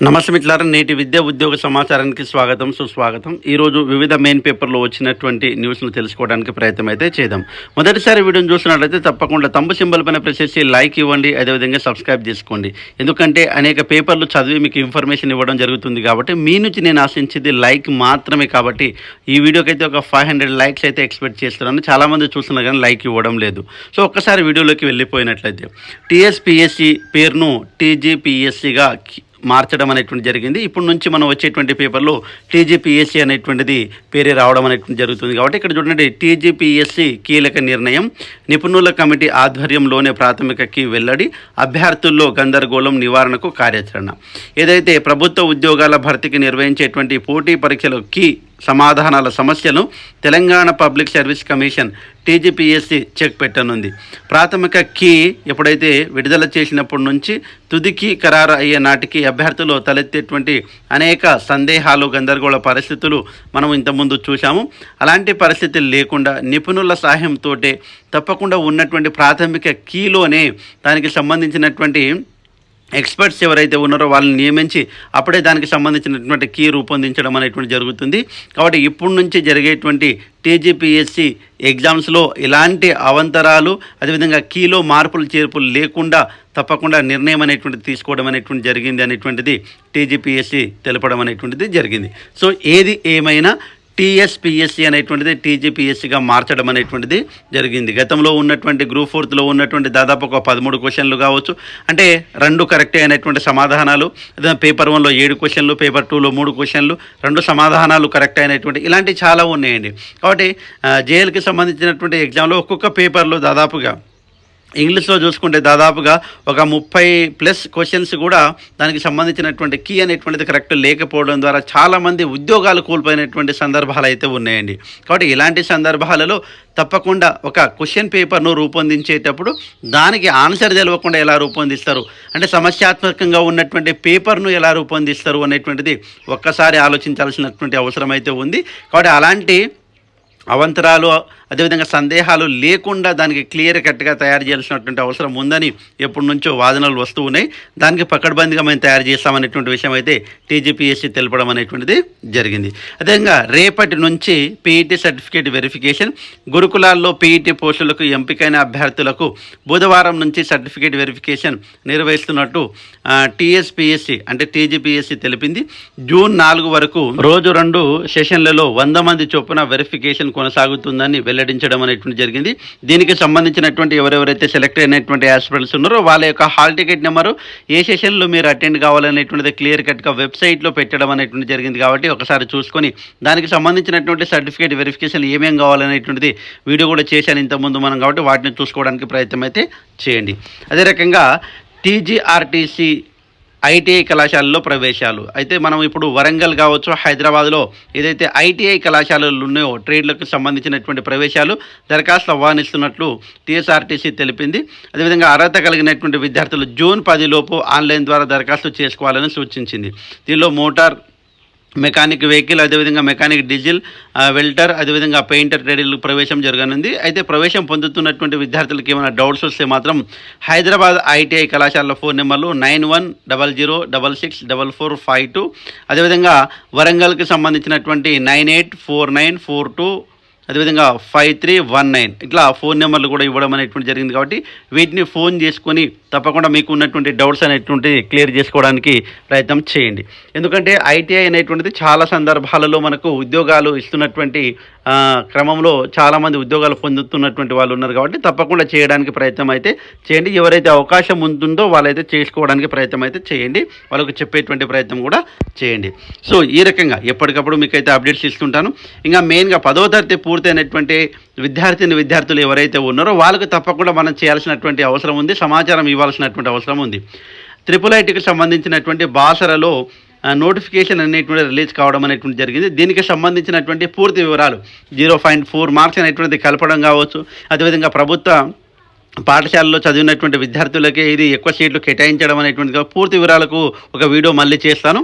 నమస్తే మిత్రులారా నేటి విద్యా ఉద్యోగ సమాచారానికి స్వాగతం సుస్వాగతం. ఈరోజు వివిధ మెయిన్ పేపర్లో వచ్చినటువంటి న్యూస్ను తెలుసుకోవడానికి ప్రయత్నం అయితే చేద్దాం. మొదటిసారి వీడియోని చూసినట్లయితే తప్పకుండా తమ్ము సింబల్ పైన ప్రెస్ చేసి లైక్ ఇవ్వండి అదేవిధంగా సబ్స్క్రైబ్ చేసుకోండి. ఎందుకంటే అనేక పేపర్లు చదివి మీకు ఇన్ఫర్మేషన్ ఇవ్వడం జరుగుతుంది కాబట్టి మీ నుంచి నేను ఆశించేది లైక్ మాత్రమే కాబట్టి ఈ వీడియోకి అయితే ఒక ఫైవ్ హండ్రెడ్ లైక్స్ అయితే ఎక్స్పెక్ట్ చేస్తున్నాను. చాలామంది చూస్తున్నారు కానీ లైక్ ఇవ్వడం లేదు. సో ఒక్కసారి వీడియోలోకి వెళ్ళిపోయినట్లయితే టీఎస్పిఎస్సి పేరును టీజీపీఎస్సిగా మార్చడం అనేటువంటి జరిగింది. ఇప్పటి నుంచి మనం వచ్చేటువంటి పేపర్లో టీజీపీఎస్సీ అనేటువంటిది పేరే రావడం అనేటువంటి జరుగుతుంది కాబట్టి ఇక్కడ చూడండి టీజీపీఎస్సీ కీలక నిర్ణయం. నిపుణుల కమిటీ ఆధ్వర్యంలోనే ప్రాథమికకి వెల్లడి అభ్యర్థుల్లో గందరగోళం నివారణకు కార్యాచరణ. ఏదైతే ప్రభుత్వ ఉద్యోగాల భర్తీకి నిర్వహించేటువంటి పోటీ పరీక్షలకి సమాధానాల సమస్యలు Telangana public service commission TGPSC check పెట్టనుంది. ప్రాథమిక కీ ఎప్పుడైతే విడుదల చేసినప్పటి నుంచి తుదికి ఖరారు అయ్యే నాటికి అభ్యర్థులు తలెత్తేటువంటి అనేక సందేహాలు గందరగోళ పరిస్థితులు మనం ఇంతకుముందు చూశాము. అలాంటి పరిస్థితులు లేకుండా నిపుణుల సహాయంతో తప్పకుండా ఉన్నటువంటి ప్రాథమిక కీలోనే దానికి సంబంధించినటువంటి ఎక్స్పర్ట్స్ ఎవరైతే ఉన్నారో వాళ్ళని నియమించి అప్పుడే దానికి సంబంధించినటువంటి కీ రూపొందించడం అనేటువంటి జరుగుతుంది. కాబట్టి ఇప్పటి నుంచి జరిగేటువంటి టీజీపీఎస్సి ఎగ్జామ్స్లో ఎలాంటి అవంతరాలు అదేవిధంగా కీలో మార్పులు చేర్పులు లేకుండా తప్పకుండా నిర్ణయం అనేటువంటిది తీసుకోవడం అనేటువంటి జరిగింది అనేటువంటిది టీజీపీఎస్సి తెలపడం అనేటువంటిది జరిగింది. సో ఏది ఏమైనా టీఎస్పిఎస్సి అనేటువంటిది టీజీపీఎస్సిగా మార్చడం అనేటువంటిది జరిగింది. గతంలో ఉన్నటువంటి గ్రూప్ ఫోర్త్లో ఉన్నటువంటి దాదాపు ఒక పదమూడు క్వశ్చన్లు కావచ్చు. అంటే రెండు కరెక్టే అయినటువంటి సమాధానాలు పేపర్ వన్లో ఏడు క్వశ్చన్లు పేపర్ టూలో మూడు క్వశ్చన్లు రెండు సమాధానాలు కరెక్ట్ అయినటువంటి ఇలాంటివి చాలా ఉన్నాయండి. కాబట్టి జేఎల్కి సంబంధించినటువంటి ఎగ్జామ్లో ఒక్కొక్క పేపర్లో దాదాపుగా ఇంగ్లీష్లో చూసుకుంటే దాదాపుగా ఒక ముప్పై ప్లస్ క్వశ్చన్స్ కూడా దానికి సంబంధించినటువంటి కీ అనేటువంటిది కరెక్ట్ లేకపోవడం ద్వారా చాలామంది ఉద్యోగాలు కోల్పోయినటువంటి సందర్భాలు అయితే ఉన్నాయండి. కాబట్టి ఇలాంటి సందర్భాలలో తప్పకుండా ఒక క్వశ్చన్ పేపర్ను రూపొందించేటప్పుడు దానికి ఆన్సర్ తెలవకుండా ఎలా రూపొందిస్తారు? అంటే సమస్యాత్మకంగా ఉన్నటువంటి పేపర్ను ఎలా రూపొందిస్తారు అనేటువంటిది ఒక్కసారి ఆలోచించాల్సినటువంటి అవసరం అయితే ఉంది. కాబట్టి అలాంటి అవంతరాలు అదేవిధంగా సందేహాలు లేకుండా దానికి క్లియర్ కట్గా తయారు చేయాల్సినటువంటి అవసరం ఉందని ఎప్పటి నుంచో వాదనలు వస్తూ ఉన్నాయి. దానికి పకడ్బందీగా మేము తయారు చేస్తామనేటువంటి విషయం అయితే టీజీపీఎస్సీ తెలపడం అనేటువంటిది జరిగింది. అదేవిధంగా రేపటి నుంచి పీఈటీ సర్టిఫికేట్ వెరిఫికేషన్ గురుకులాల్లో పీఈటీ పోస్టులకు ఎంపికైన అభ్యర్థులకు బుధవారం నుంచి సర్టిఫికేట్ వెరిఫికేషన్ నిర్వహిస్తున్నట్టు టీఎస్పీఎస్సీ అంటే టీజీపీఎస్సీ తెలిపింది. జూన్ నాలుగు వరకు రోజు రెండు సెషన్లలో వంద మంది చొప్పున వెరిఫికేషన్ కొనసాగుతుందని వెల్లడించడం అనేటువంటి జరిగింది. దీనికి సంబంధించినటువంటి ఎవరెవరైతే సెలెక్ట్ అయినటువంటి హాస్పిటల్స్ ఉన్నారో వాళ్ళ యొక్క హాల్ టికెట్ నెంబరు ఏ సెషన్లో మీరు అటెండ్ కావాలనేటువంటిది క్లియర్ కట్గా వెబ్సైట్లో పెట్టడం అనేటువంటి జరిగింది కాబట్టి ఒకసారి చూసుకొని దానికి సంబంధించినటువంటి సర్టిఫికేట్ వెరిఫికేషన్ ఏమేమి కావాలనేటువంటిది వీడియో కూడా చేశాను ఇంతకుముందు మనం కాబట్టి వాటిని చూసుకోవడానికి ప్రయత్నం అయితే చేయండి. అదే రకంగా టీజీఆర్టీసీ ఐటీఐ కళాశాలలో ప్రవేశాలు. అయితే మనం ఇప్పుడు వరంగల్ కావచ్చు హైదరాబాద్లో ఏదైతే ఐటీఐ కళాశాలలు ఉన్నాయో ట్రేడ్లకు సంబంధించినటువంటి ప్రవేశాలు దరఖాస్తు ఆహ్వానిస్తున్నట్లు టీఎస్ఆర్టీసీ తెలిపింది. అదేవిధంగా అర్హత కలిగినటువంటి విద్యార్థులు జూన్ పదిలోపు ఆన్లైన్ ద్వారా దరఖాస్తు చేసుకోవాలని సూచించింది. దీనిలో మోటార్ మెకానిక్ వెహికల్ అదేవిధంగా మెకానిక్ డీజిల్ వెల్టర్ అదేవిధంగా పెయింటర్ ట్రేడీలకు ప్రవేశం జరగనుంది. అయితే ప్రవేశం పొందుతున్నటువంటి విద్యార్థులకు ఏమైనా డౌట్స్ వస్తే మాత్రం హైదరాబాద్ ఐటీఐ కళాశాల ఫోన్ నెంబర్లు nine one double zero double six double four five two అదేవిధంగా వరంగల్కి సంబంధించినటువంటి nine eight four nine four two అదేవిధంగా ఫైవ్ త్రీ వన్ నైన్ ఇట్లా ఫోన్ నెంబర్లు కూడా ఇవ్వడం అనేటువంటి జరిగింది కాబట్టి వీటిని ఫోన్ చేసుకొని తప్పకుండా మీకు ఉన్నటువంటి డౌట్స్ అనేటువంటి క్లియర్ చేసుకోవడానికి ప్రయత్నం చేయండి. ఎందుకంటే ఐటీఐ అనేటువంటిది చాలా సందర్భాలలో మనకు ఉద్యోగాలు ఇస్తున్నటువంటి క్రమంలో చాలామంది ఉద్యోగాలు పొందుతున్నటువంటి వాళ్ళు ఉన్నారు కాబట్టి తప్పకుండా చేయడానికి ప్రయత్నం అయితే చేయండి. ఎవరైతే అవకాశం ఉంటుందో వాళ్ళైతే చేసుకోవడానికి ప్రయత్నం అయితే చేయండి. వాళ్ళకు చెప్పేటువంటి ప్రయత్నం కూడా చేయండి. సో ఈ రకంగా ఎప్పటికప్పుడు మీకైతే అప్డేట్స్ ఇస్తుంటాను. ఇంకా మెయిన్గా పదో తరగతి పూర్తయినటువంటి విద్యార్థిని విద్యార్థులు ఎవరైతే ఉన్నారో వాళ్ళకు తప్పకుండా మనం చేయాల్సినటువంటి అవసరం ఉంది సమాచారం ఇవ్వాల్సినటువంటి అవసరం ఉంది. త్రిపుల్ ఐటీకి సంబంధించినటువంటి బాసరలో నోటిఫికేషన్ అనేటువంటి రిలీజ్ కావడం అనేటువంటి జరిగింది. దీనికి సంబంధించినటువంటి పూర్తి వివరాలు జీరో పాయింట్ ఫోర్ మార్క్స్ అనేటువంటిది కలపడం కావచ్చు. అదేవిధంగా ప్రభుత్వ పాఠశాలలో చదివినటువంటి విద్యార్థులకే ఇది ఎక్కువ సీట్లు కేటాయించడం అనేటువంటి పూర్తి వివరాలకు ఒక వీడియో మళ్ళీ చేస్తాను.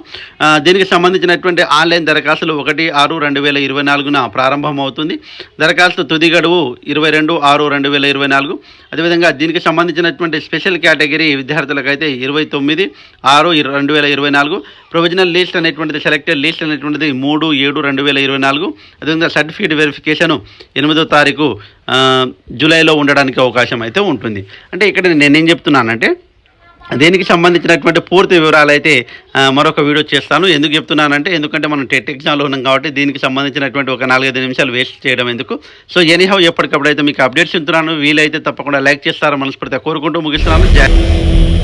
దీనికి సంబంధించినటువంటి ఆన్లైన్ దరఖాస్తులు ఒకటి ఆరు రెండు వేల ఇరవై నాలుగున ప్రారంభమవుతుంది. దరఖాస్తు తుది గడువు ఇరవై రెండు ఆరు రెండు వేల ఇరవై నాలుగు. అదేవిధంగా దీనికి సంబంధించినటువంటి స్పెషల్ కేటగిరీ విద్యార్థులకైతే ఇరవై తొమ్మిది ఆరు రెండు వేల ఇరవై నాలుగు. ప్రొవిజనల్ లిస్ట్ అనేటువంటిది సెలెక్టెడ్ లిస్ట్ అనేటువంటిది మూడు ఏడు రెండు వేల ఇరవై నాలుగు. అదేవిధంగా సర్టిఫికేట్ వెరిఫికేషన్ ఎనిమిదో తారీఖు జూలైలో ఉండడానికి అవకాశం అయితే ఉంటుంది. అంటే ఇక్కడ నేనేం చెప్తున్నానంటే దీనికి సంబంధించినటువంటి పూర్తి వివరాలు అయితే మరొక వీడియో చేస్తాను. ఎందుకు చెప్తున్నానంటే ఎందుకంటే మనం టెట్ ఎగ్జామ్లో ఉన్నాం కాబట్టి దీనికి సంబంధించినటువంటి ఒక నాలుగైదు నిమిషాలు వేస్ట్ చేయడం ఎందుకు? సో ఎనీహౌ ఎప్పటికప్పుడు అయితే మీకు అప్డేట్స్ ఇస్తున్నాను వీలైతే తప్పకుండా లైక్ చేస్తారని మనస్ఫూర్తిగా కోరుకుంటూ ముగిస్తున్నాను.